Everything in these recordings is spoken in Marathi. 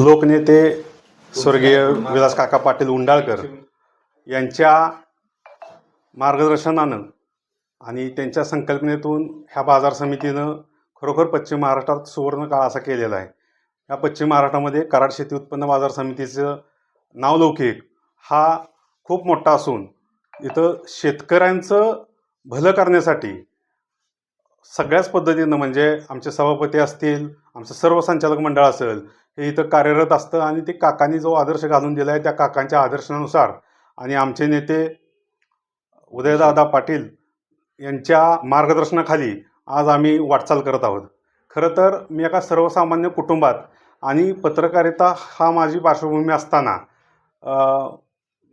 लोकनेते स्वर्गीय विलास काका पाटील उंडाळकर यांच्या मार्गदर्शनानं आणि त्यांच्या संकल्पनेतून ह्या बाजार समितीनं खरोखर पश्चिम महाराष्ट्रात सुवर्ण काळ असा केलेला आहे. या पश्चिम महाराष्ट्रामध्ये कराड शेती उत्पन्न बाजार समितीचं नावलौकिक हा खूप मोठा असून इथं शेतकऱ्यांचं भलं करण्यासाठी सगळ्याच पद्धतीनं म्हणजे आमचे सभापती असतील आमचं सर्व संचालक मंडळ असेल हे इथं कार्यरत असतं आणि ते काकांनी जो आदर्श घालून दिला आहे त्या काकांच्या आदर्शानुसार. आणि आमचे नेते उदयदादा पाटील यांच्या मार्गदर्शनाखाली आज आम्ही वाटचाल करत आहोत. खरं तर मी एका सर्वसामान्य कुटुंबात आणि पत्रकारिता हा माझी पार्श्वभूमी असताना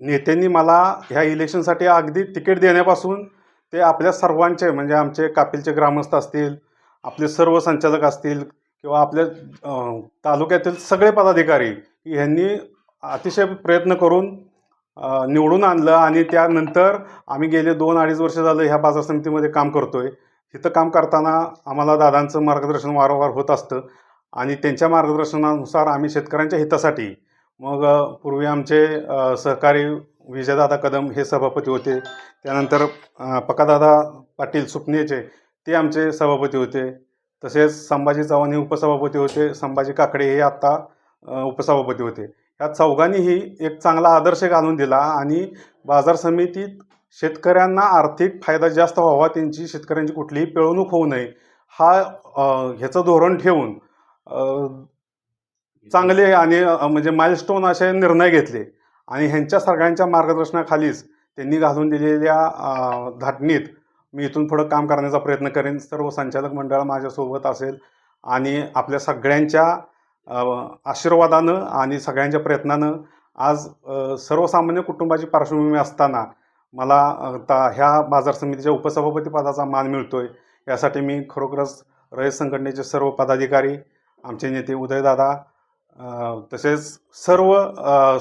नेत्यांनी मला ह्या इलेक्शनसाठी अगदी तिकीट देण्यापासून ते आपल्या सर्वांचे म्हणजे आमचे कापिलचे ग्रामस्थ असतील आपले सर्व संचालक असतील किंवा आपल्या तालुक्यातील सगळे पदाधिकारी ह्यांनी अतिशय प्रयत्न करून निवडून आणलं आणि त्यानंतर आम्ही गेले दोन अडीच वर्ष झालं ह्या बाजार समितीमध्ये काम करतो आहे तिथं काम करताना आम्हाला दादांचं मार्गदर्शन वारंवार होत असतं आणि त्यांच्या मार्गदर्शनानुसार आम्ही शेतकऱ्यांच्या हितासाठी मग पूर्वी आमचे सहकारी विजयदादा कदम हे सभापती होते. त्यानंतर पकादादा पाटील सुपनेचे ते आमचे सभापती होते. तसेच संभाजी चव्हाण हे उपसभापती होते. संभाजी काकडे हे आत्ता उपसभापती होते. या चौघांनीही एक चांगला आदर्श घालून दिला आणि बाजार समितीत शेतकऱ्यांना आर्थिक फायदा जास्त व्हावा त्यांची शेतकऱ्यांची कुठलीही पिळवणूक होऊ नये हा ह्याचं धोरण ठेवून चांगले आणि म्हणजे माइलस्टोन असे निर्णय घेतले. आणि ह्यांच्या सगळ्यांच्या मार्गदर्शनाखालीच त्यांनी घालून दिलेल्या धाटणीत मी इथून पुढं काम करण्याचा प्रयत्न करेन. सर्व संचालक मंडळ माझ्यासोबत असेल आणि आपल्या सगळ्यांच्या आशीर्वादानं आणि सगळ्यांच्या प्रयत्नानं आज सर्वसामान्य कुटुंबाची पार्श्वभूमी असताना मला ता ह्या बाजार समितीच्या उपसभापती पदाचा मान मिळतो आहे यासाठी मी खरोखरच रयत संघटनेचे सर्व पदाधिकारी आमचे नेते उदयदादा तसेच सर्व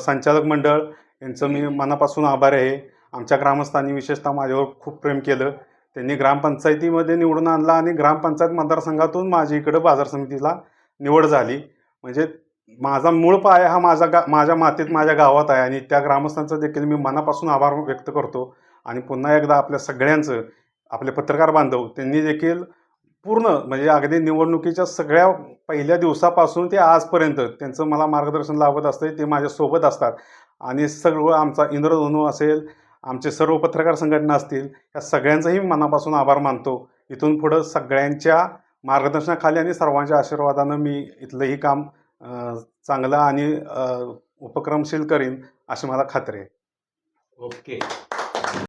संचालक मंडळ यांचं मी मनापासून आभार आहे. आमच्या ग्रामस्थांनी विशेषतः माझ्यावर खूप प्रेम केलं. त्यांनी ग्रामपंचायतीमध्ये निवडून आणला आणि ग्रामपंचायत मतदारसंघातून माझी इकडं बाजार समितीला निवड झाली. म्हणजे माझा मूळ पाया हा माझा गा माझ्या मातीत माझ्या गावात आहे आणि त्या ग्रामस्थांचं देखील मी मनापासून आभार व्यक्त करतो. आणि पुन्हा एकदा आपल्या सगळ्यांचं आपले पत्रकार बांधव त्यांनी देखील पूर्ण म्हणजे अगदी निवडणुकीच्या सगळ्या पहिल्या दिवसापासून ते आजपर्यंत त्यांचं मला मार्गदर्शन लाभत असतं ते माझ्यासोबत असतात. आणि सगळं आमचा इंद्रधनू असेल आमचे सर्व पत्रकार संघटना असतील या सगळ्यांचाही मनापासून आभार मानतो. इथून पुढं सगळ्यांच्या मार्गदर्शनाखाली आणि सर्वांच्या आशीर्वादानं मी इथलंही काम चांगलं आणि उपक्रमशील करीन अशी मला खात्री आहे. ओके.